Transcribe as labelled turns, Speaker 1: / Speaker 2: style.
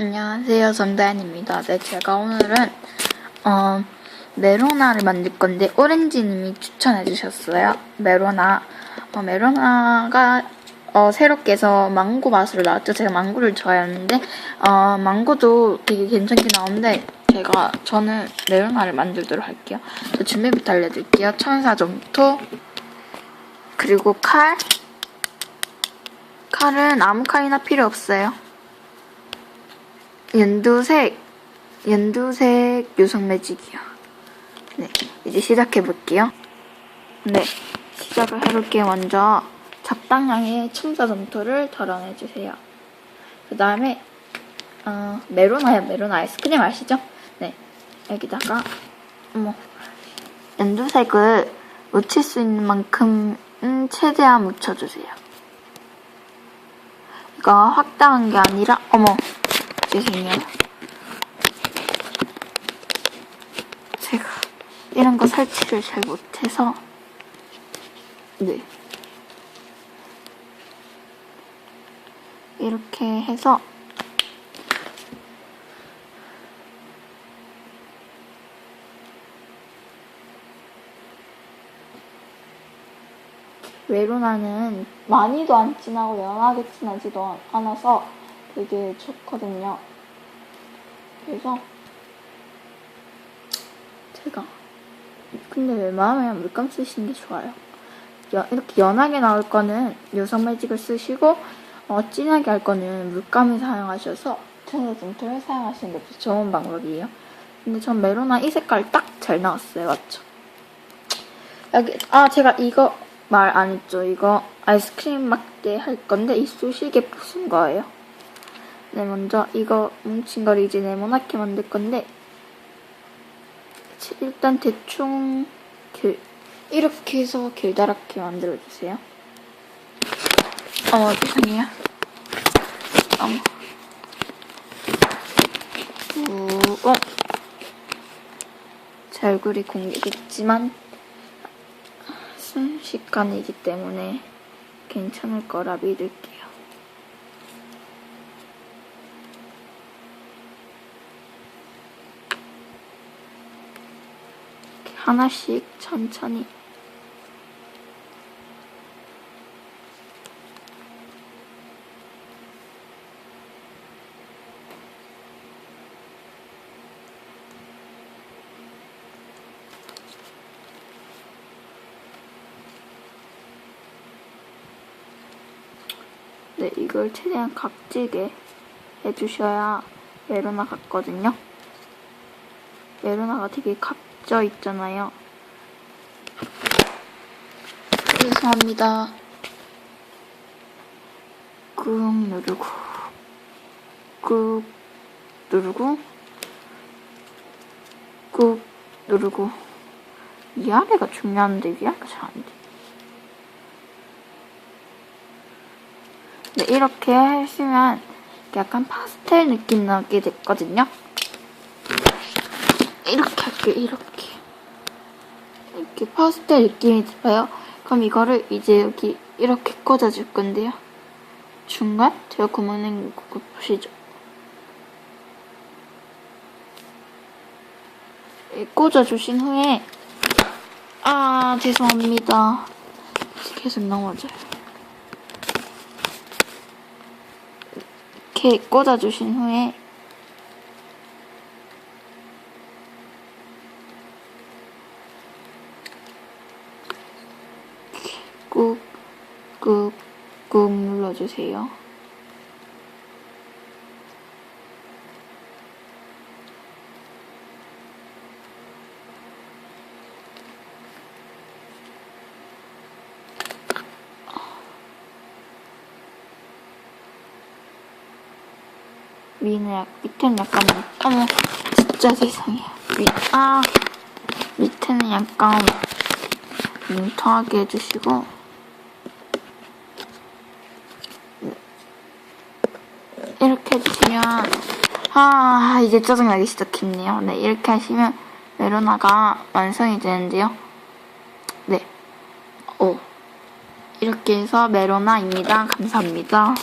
Speaker 1: 안녕하세요, 정다현입니다. 네, 제가 오늘은, 어, 메로나를 만들 건데, 오렌지님이 추천해 주셨어요. 메로나. 어, 메로나가, 어, 새롭게 해서 망고 맛으로 나왔죠. 제가 망고를 좋아하는데, 어, 망고도 되게 괜찮게 나오는데, 제가, 저는 메로나를 만들도록 할게요. 저 준비부터 알려드릴게요. 천사 점토, 그리고 칼. 칼은 아무 칼이나 필요 없어요. 연두색, 연두색 요성 매직이요. 네, 이제 시작해 볼게요. 네, 시작을 해볼게요. 먼저 적당량의 첨사 점토를 덜어내 주세요. 그 다음에 어, 메로나요, 메로나 아이스크림 아시죠? 네, 여기다가 뭐 연두색을 묻힐 수 있는 만큼 음, 최대한 묻혀주세요. 이거 확대한 게 아니라 어머 죄송해요. 제가 이런 거 설치를 잘 못해서 네 이렇게 해서 외로나는 많이도 안 진하고 연하게 진하지도 않아서 되게 좋거든요. 그래서 제가 근데 웬만하면 물감 쓰시는 게 좋아요. 연- 이렇게 연하게 나올 거는 요성 매직을 쓰시고 어, 진하게 할 거는 물감을 사용하셔서 천사 점토를 사용하시는 것도 좋은 방법이에요. 근데 전 메로나 이 색깔 딱 잘 나왔어요. 맞죠? 여기 아 제가 이거 말 안 했죠. 이거 아이스크림 막대 할 건데 이 소시계 부순 거예요. 네 먼저 이거 뭉친 거를 이제 네모나게 만들 건데 일단 대충 길, 이렇게 해서 길다랗게 만들어 주세요. 어 죄송해요. 어머. 우, 어. 제 얼굴이 공개됐지만 순식간이기 때문에 괜찮을 거라 믿을게요. 이렇게 하나씩 천천히 네, 이걸 최대한 각지게 해주셔야 메로나 같거든요. 메로나가 되게 각 져 있잖아요. 죄송합니다. 꾹 누르고, 꾹 누르고, 꾹 누르고. 이 아래가 중요한데 위아래가 잘 안 돼. 네, 이렇게 하시면 약간 파스텔 느낌 나게 됐거든요. 이렇게 할게요, 이렇게. 이렇게 파스텔 느낌이 들어요. 그럼 이거를 이제 여기 이렇게 꽂아줄 건데요. 중간? 제가 구멍 낸 거 보시죠. 이 꽂아주신 후에 아 죄송합니다. 계속 넘어져요. 이렇게 꽂아주신 후에 꾹, 꾹, 꾹 눌러주세요. 위는 약, 밑에는 약간, 어머, 진짜 죄송해요. 위, 아, 밑에는 약간 뭉텅하게 해주시고, 이렇게 해주시면, 아, 이제 짜증나기 시작했네요. 네, 이렇게 하시면 메로나가 완성이 되는데요. 네. 오. 이렇게 해서 메로나입니다. 감사합니다.